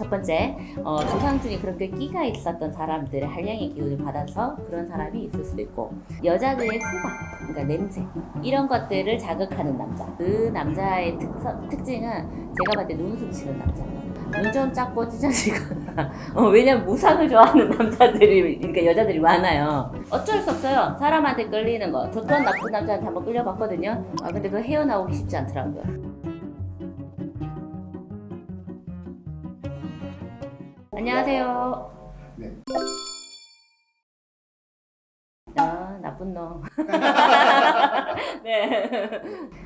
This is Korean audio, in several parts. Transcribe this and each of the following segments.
첫 번째, 어, 조상 중에 그렇게 끼가 있었던 사람들의 한량의 기운을 받아서 그런 사람이 있을 수도 있고 여자들의 후각, 그러니까 냄새 이런 것들을 자극하는 남자. 그 남자의 특성, 특징은 제가 봤을 때 눈웃음 치는 남자. 눈좀 작고 찢어지거나 어, 왜냐면 무상을 좋아하는 남자들이 그러니까 여자들이 많아요. 어쩔 수 없어요. 사람한테 끌리는 거. 저 또한 나쁜 남자한테 한번 끌려봤거든요. 아 근데 그 헤어나오기 쉽지 않더라고요. 안녕하세요. 네. 아, 나쁜 놈. 네.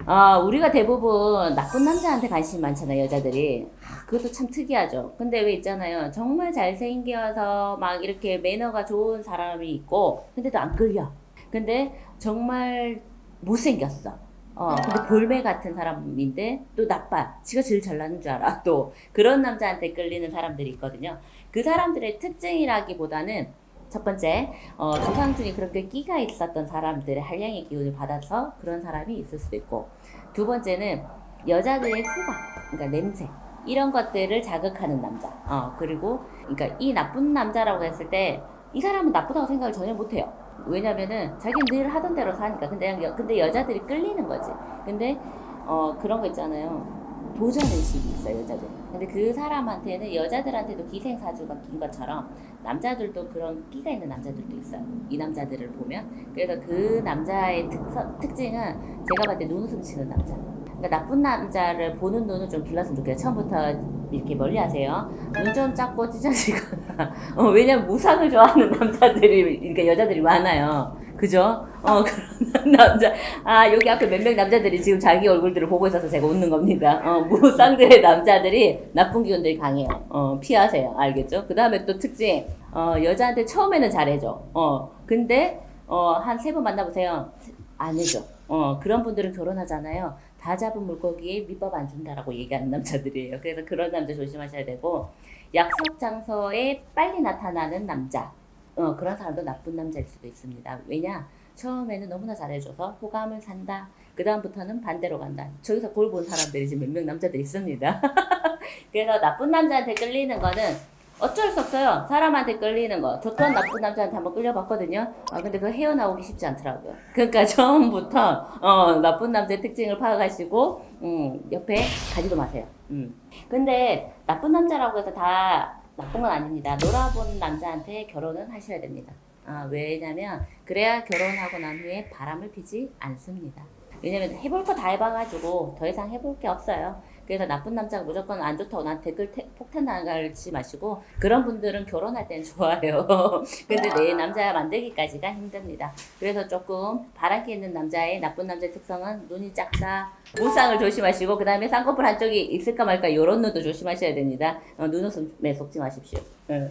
아, 우리가 대부분 나쁜 남자한테 관심이 많잖아요, 여자들이. 아, 그것도 참 특이하죠. 근데 왜 있잖아요. 정말 잘생겨서 막 이렇게 매너가 좋은 사람이 있고, 근데도 안 끌려. 근데 정말 못생겼어. 어, 근데 볼매 같은 사람인데 또 나빠. 지가 제일 잘나는 줄 알아. 또 그런 남자한테 끌리는 사람들이 있거든요. 그 사람들의 특징이라기보다는 첫 번째, 어, 조상 중에 그렇게 끼가 있었던 사람들의 한량의 기운을 받아서 그런 사람이 있을 수도 있고, 두 번째는 여자들의 후각, 그러니까 냄새 이런 것들을 자극하는 남자. 어, 그리고 그러니까 이 나쁜 남자라고 했을 때 이 사람은 나쁘다고 생각을 전혀 못해요. 왜냐면은 자기는 늘 하던 대로 사니까. 근데 여, 근데 여자들이 끌리는 거지. 근데 어, 그런 거 있잖아요. 도전 의식이 있어요, 여자들. 근데 그 사람한테는 여자들한테도 기생사주가 낀 것처럼 남자들도 그런 끼가 있는 남자들도 있어요. 이 남자들을 보면. 그래서 그 남자의 특성, 특징은 제가 봤을 때 눈웃음 치는 남자. 그러니까 나쁜 남자를 보는 눈을 좀 길렀으면 좋겠어요. 처음부터 이렇게 멀리 하세요. 눈좀 작고 찢어지거나. 어, 왜냐면 무상을 좋아하는 남자들이, 그러니까 여자들이 많아요. 그죠? 어, 그런 남자. 아, 여기 앞에 몇 명 남자들이 지금 자기 얼굴들을 보고 있어서 제가 웃는 겁니다. 어, 무쌍들의 남자들이 나쁜 기운들이 강해요. 어, 피하세요. 알겠죠? 그 다음에 또 특징. 어, 여자한테 처음에는 잘해줘. 어, 근데, 어, 한 세 번 만나보세요. 안 해줘. 어, 그런 분들은 결혼하잖아요. 다 잡은 물고기에 밑밥 안 준다라고 얘기하는 남자들이에요. 그래서 그런 남자 조심하셔야 되고, 약속 장소에 빨리 나타나는 남자. 어, 그런 사람도 나쁜 남자일 수도 있습니다. 왜냐? 처음에는 너무나 잘해줘서 호감을 산다. 그 다음부터는 반대로 간다. 저기서 골 본 사람들이 지금 몇 명 남자들이 있습니다. 그래서 나쁜 남자한테 끌리는 거는 어쩔 수 없어요. 사람한테 끌리는 거. 저 또한 나쁜 남자한테 한번 끌려봤거든요. 아, 근데 그 헤어나오기 쉽지 않더라고요. 그러니까 처음부터, 어, 나쁜 남자의 특징을 파악하시고, 음, 옆에 가지도 마세요. 음. 근데 나쁜 남자라고 해서 다 나쁜 건 아닙니다. 놀아본 남자한테 결혼은 하셔야 됩니다. 아, 왜냐면, 그래야 결혼하고 난 후에 바람을 피지 않습니다. 왜냐면 해볼 거 다 해봐가지고 더 이상 해볼 게 없어요. 그래서 나쁜 남자가 무조건 안 좋다고 난 댓글 태- 폭탄 나갈지 마시고 그런 분들은 결혼할 땐 좋아요. 근데 내 남자 만들기까지가 힘듭니다. 그래서 조금 바람기 있는 남자의 나쁜 남자의 특성은 눈이 작다. 무쌍을 조심하시고 그 다음에 쌍꺼풀 한쪽이 있을까 말까 이런 눈도 조심하셔야 됩니다. 어, 눈웃음에 속지 마십시오. 예.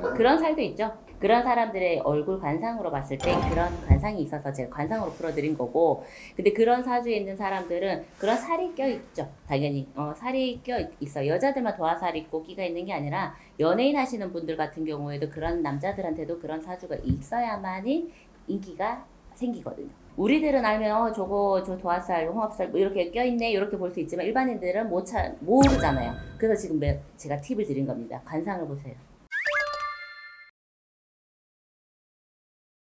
그런 살도 있죠. 그런 사람들의 얼굴 관상으로 봤을 때 그런 관상이 있어서 제가 관상으로 풀어드린 거고, 근데 그런 사주에 있는 사람들은 그런 살이 껴 있죠. 당연히 어, 살이 껴 있어. 여자들만 도화살 있고 끼가 있는 게 아니라 연예인 하시는 분들 같은 경우에도 그런 남자들한테도 그런 사주가 있어야만이 인기가 생기거든요. 우리들은 알면 어 저거 저 도화살, 홍합살 뭐 이렇게 껴있네 이렇게 볼 수 있지만 일반인들은 못 차, 모르잖아요. 그래서 지금 매- 제가 팁을 드린 겁니다. 관상을 보세요.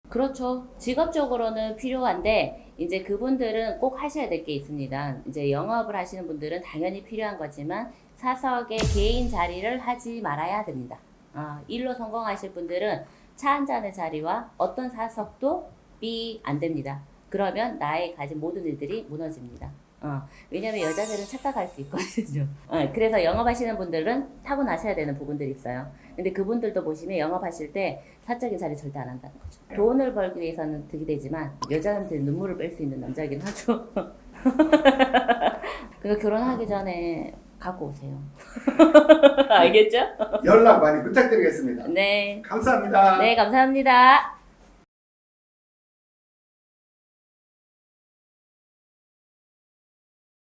그렇죠. 직업적으로는 필요한데 이제 그분들은 꼭 하셔야 될 게 있습니다. 이제 영업을 하시는 분들은 당연히 필요한 거지만 사석에 개인 자리를 하지 말아야 됩니다. 아, 일로 성공하실 분들은 차 한 잔의 자리와 어떤 사석도 삐 안 됩니다. 그러면 나의 가진 모든 일들이 무너집니다. 어, 왜냐면 여자들은 착각할 수 있거든요. 어, 그래서 영업하시는 분들은 타고나셔야 되는 부분들이 있어요. 근데 그분들도 보시면 영업하실 때 사적인 자리 절대 안 한다는 거죠. 돈을 벌기 위해서는 득이 되지만 여자한테 눈물을 뺄 수 있는 남자이긴 하죠. 그러니까 결혼하기 전에 갖고 오세요. 알겠죠? 연락 많이 부탁드리겠습니다. 네. 감사합니다. 네, 감사합니다.